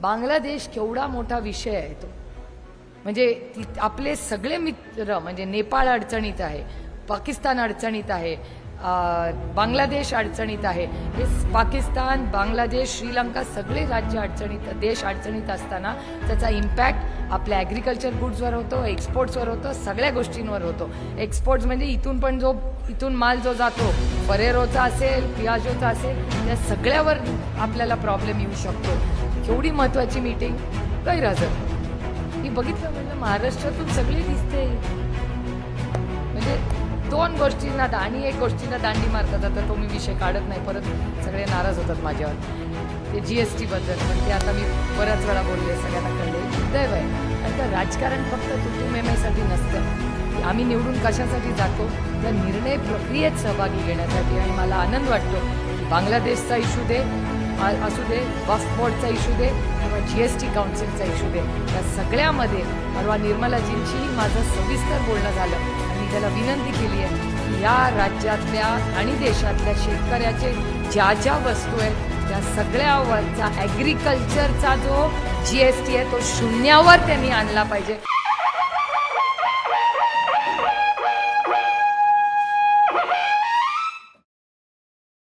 बांगलादेश केवढा मोठा विषय आहे तो. म्हणजे आपले सगळे मित्र म्हणजे नेपाळ अडचणीत आहे पाकिस्तान अडचणीत आहे बांगलादेश अडचणीत आहे. हे पाकिस्तान बांगलादेश श्रीलंका सगळे राज्य अडचणीत देश अडचणीत असताना त्याचा इम्पॅक्ट आपल्या ॲग्रिकल्चर गुड्सवर होतो एक्सपोर्ट्सवर होतो सगळ्या गोष्टींवर होतो. एक्सपोर्ट्स म्हणजे इथून पण जो इथून माल जो जातो फरेरोचा असेल पियाजोचा असेल त्या सगळ्यावर आपल्याला प्रॉब्लेम येऊ शकतो. केवढी महत्त्वाची मीटिंग गैरहजर. मी बघितलं म्हणलं महाराष्ट्रातून सगळे दिसते दोन गोष्टींना दा- आणि एक गोष्टींना दांडी मारतात. आता तो मी विषय काढत नाही परत सगळे नाराज होतात माझ्यावर. ते जी एस टीबद्दल पण ते आता मी बऱ्याच वेळा बोलले सगळ्यांना कळले. दैव आहे आणि तर राजकारण फक्त तुटू मेमेसाठी नसतं आम्ही निवडून कशासाठी जातो? त्या निर्णय प्रक्रियेत सहभागी घेण्यासाठी. आणि मला आनंद वाटतो बांगलादेशचा इशू दे असू दे वक्फ बोर्डचा इशू दे किंवा जी एस टी काउन्सिलचा इशू दे या सगळ्यामध्ये परवा निर्मलाजींशीही माझं सविस्तर बोलणं झालं. आणि मी त्याला विनंती केली आहे की या राज्यातल्या आणि देशातल्या शेतकऱ्याचे ज्या ज्या वस्तू आहेत त्या सगळ्यावरचा ॲग्रिकल्चरचा जो जी एस टी आहे तो शून्यावर त्यांनी आणला पाहिजे.